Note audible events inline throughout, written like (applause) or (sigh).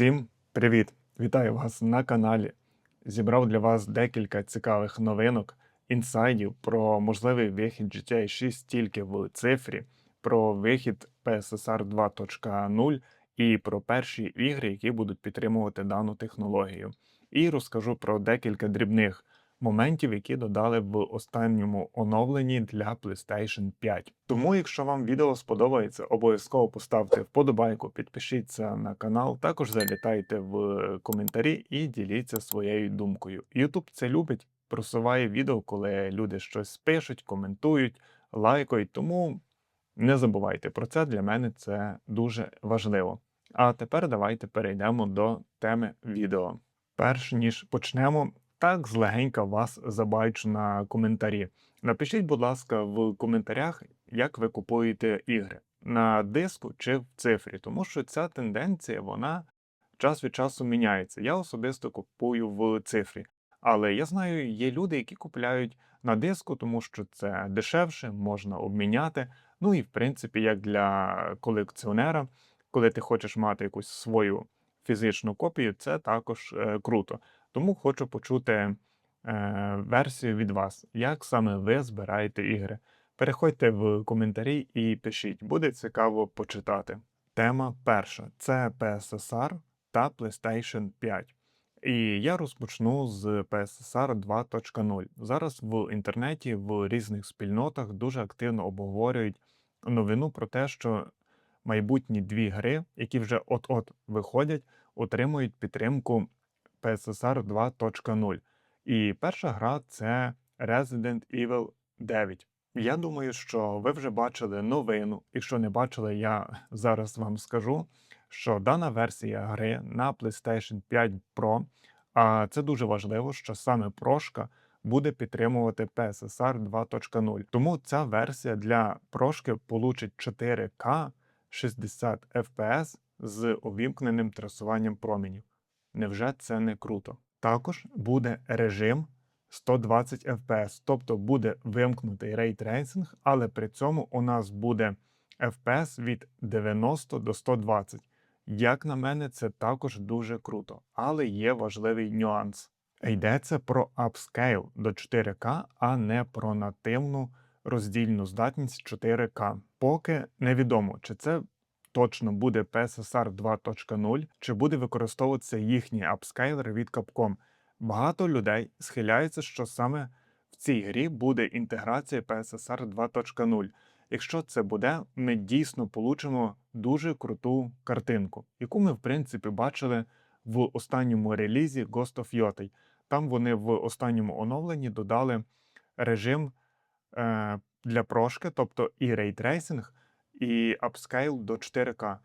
Всім привіт! Вітаю вас на каналі. Зібрав для вас декілька цікавих новинок, інсайдів про можливий вихід GTA 6 тільки в цифрі, про вихід PSSR 2.0 і про перші ігри, які будуть підтримувати дану технологію. І розкажу про декілька дрібних моментів, які додали в останньому оновленні для PlayStation 5. Тому, якщо вам відео сподобається, обов'язково поставте вподобайку, підпишіться на канал, також залітайте в коментарі і діліться своєю думкою. YouTube це любить, просуває відео, коли люди щось пишуть, коментують, лайкають. Тому не забувайте про це. Для мене це дуже важливо. А тепер давайте перейдемо до теми відео. Перш ніж почнемо, так злегенька вас забачу на коментарі. Напишіть, будь ласка, в коментарях, як ви купуєте ігри на диску чи в цифрі, тому що ця тенденція вона час від часу міняється. Я особисто купую в цифрі, але я знаю, є люди, які купляють на диску, тому що це дешевше, можна обміняти. Ну і в принципі, як для колекціонера, коли ти хочеш мати якусь свою фізичну копію, це також е, круто. Тому хочу почути е, версію від вас, як саме ви збираєте ігри. Переходьте в коментарі і пишіть, буде цікаво почитати. Тема перша це PSSR та PlayStation 5. І я розпочну з PSSR 2.0. Зараз в інтернеті в різних спільнотах дуже активно обговорюють новину про те, що майбутні дві гри, які вже от-от виходять, отримують підтримку PSSR 2.0. І перша гра це Resident Evil 9. Я думаю, що ви вже бачили новину. Якщо не бачили, я (laughs) зараз вам скажу, що дана версія гри на PlayStation 5 Pro, а це дуже важливо, що саме прошка буде підтримувати PSSR 2.0. Тому ця версія для прошки получить 4К 60 FPS з увімкненим трасуванням променів. Невже це не круто? Також буде режим 120 FPS, тобто буде вимкнутий рейтрейсинг, але при цьому у нас буде FPS від 90 до 120. Як на мене, це також дуже круто, але є важливий нюанс. Йдеться про апскейл до 4К, а не про нативну роздільну здатність 4К. Поки невідомо, чи це точно буде PSSR 2.0, чи буде використовуватися їхній апскейлер від Capcom. Багато людей схиляються, що саме в цій грі буде інтеграція PSSR 2.0. Якщо це буде, ми дійсно получимо дуже круту картинку, яку ми, в принципі, бачили в останньому релізі Ghost of Yotei. Там вони в останньому оновленні додали режим е, для прошки, тобто і рейтрейсинг, і апскейл до 4К.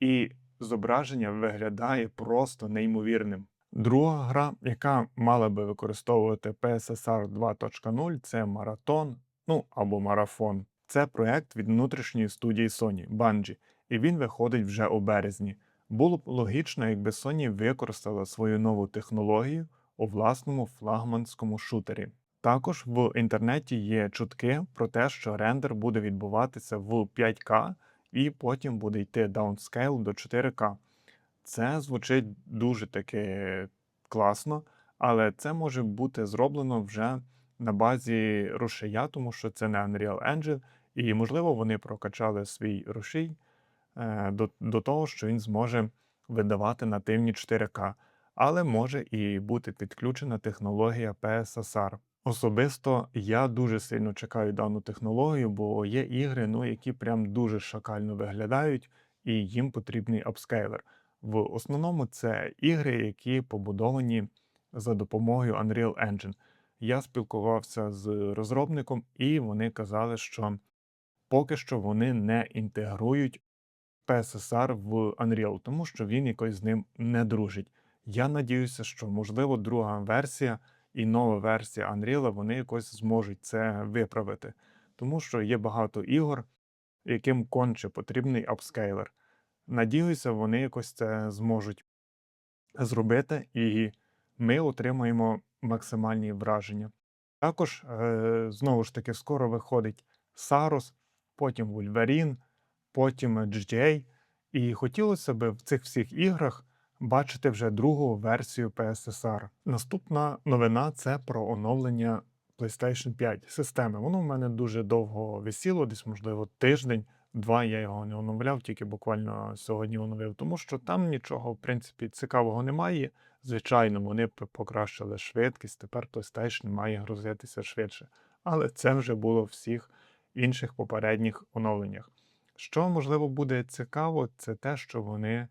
І зображення виглядає просто неймовірним. Друга гра, яка мала би використовувати PSSR 2.0, це маратон, ну або марафон. Це проект від внутрішньої студії Sony Bungie, і він виходить вже у березні. Було б логічно, якби Sony використала свою нову технологію у власному флагманському шутері. Також в інтернеті є чутки про те, що рендер буде відбуватися в 5К і потім буде йти даунскейл до 4К. Це звучить дуже таки класно, але це може бути зроблено вже на базі рушія, тому що це не Unreal Engine, і, можливо, вони прокачали свій рушій е, до, до того, що він зможе видавати нативні 4К, але може і бути підключена технологія PSSR. Особисто я дуже сильно чекаю дану технологію, бо є ігри, ну, які прям дуже шакально виглядають, і їм потрібний апскейлер. В основному це ігри, які побудовані за допомогою Unreal Engine. Я спілкувався з розробником, і вони казали, що поки що вони не інтегрують PSSR в Unreal, тому що він якось з ним не дружить. Я надіюся, що можливо друга версія і нова версія Unreal, вони якось зможуть це виправити. Тому що є багато ігор, яким конче потрібний апскейлер. Надіюся, вони якось це зможуть зробити, і ми отримаємо максимальні враження. Також, е, знову ж таки, скоро виходить Сарус, потім Вольверін, потім GTA. І хотілося б в цих всіх іграх бачите вже другу версію PSSR. Наступна новина це про оновлення PlayStation 5 системи. Воно в мене дуже довго висіло, десь, можливо, тиждень. Два я його не оновляв, тільки буквально сьогодні оновив, тому що там нічого, в принципі, цікавого немає. Звичайно, вони покращили швидкість, тепер PlayStation має грузитися швидше. Але це вже було в всіх інших попередніх оновленнях. Що можливо буде цікаво, це те, що вони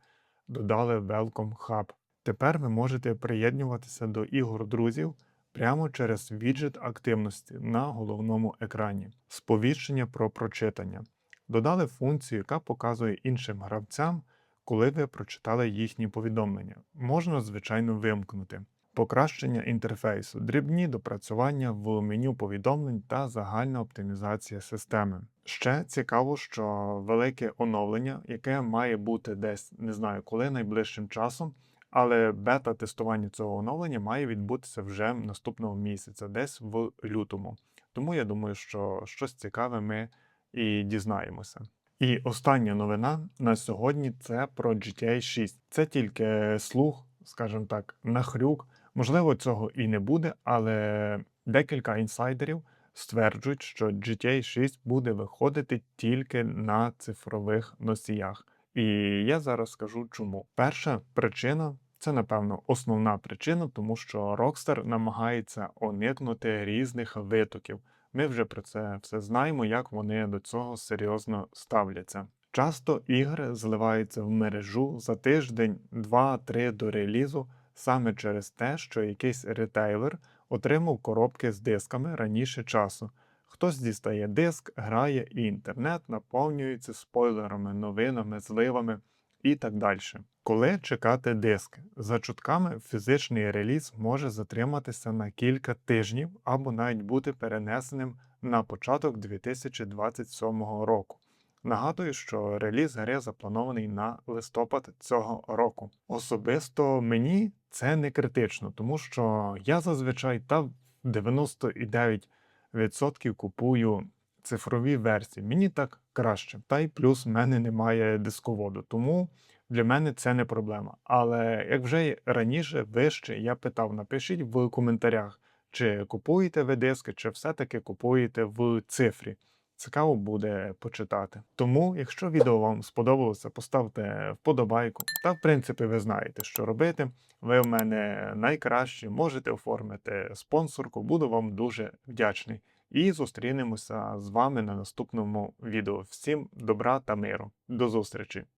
додали Welcome Hub. Тепер ви можете приєднуватися до ігор друзів прямо через віджит активності на головному екрані. Сповіщення про прочитання. Додали функцію, яка показує іншим гравцям, коли ви прочитали їхні повідомлення. Можна, звичайно, вимкнути. Покращення інтерфейсу, дрібні допрацювання в меню повідомлень та загальна оптимізація системи. Ще цікаво, що велике оновлення, яке має бути десь не знаю коли найближчим часом, але бета-тестування цього оновлення має відбутися вже наступного місяця, десь в лютому. Тому я думаю, що щось цікаве ми і дізнаємося. І остання новина на сьогодні це про GTA 6. Це тільки слух, скажімо так, нахрюк. Можливо, цього і не буде, але декілька інсайдерів стверджують, що GTA 6 буде виходити тільки на цифрових носіях. І я зараз скажу чому. Перша причина це, напевно, основна причина, тому що Rockstar намагається уникнути різних витоків. Ми вже про це все знаємо, як вони до цього серйозно ставляться. Часто ігри зливаються в мережу за тиждень, два-три до релізу саме через те, що якийсь ретейлер отримав коробки з дисками раніше часу. Хтось дістає диск, грає, і інтернет наповнюється спойлерами, новинами, зливами і так далі. Коли чекати диск? За чутками, фізичний реліз може затриматися на кілька тижнів або навіть бути перенесеним на початок 2027 року. Нагадую, що реліз гри запланований на листопад цього року. Особисто мені це не критично, тому що я зазвичай та 99% купую цифрові версії. Мені так краще. Та й плюс в мене немає дисководу, тому для мене це не проблема. Але як вже раніше вище я питав, напишіть в коментарях, чи купуєте ви диски, чи все-таки купуєте в цифрі. Цікаво буде почитати. Тому, якщо відео вам сподобалося, поставте вподобайку. Та, в принципі, ви знаєте, що робити. Ви в мене найкращі, можете оформити спонсорку, буду вам дуже вдячний. І зустрінемося з вами на наступному відео. Всім добра та миру. До зустрічі!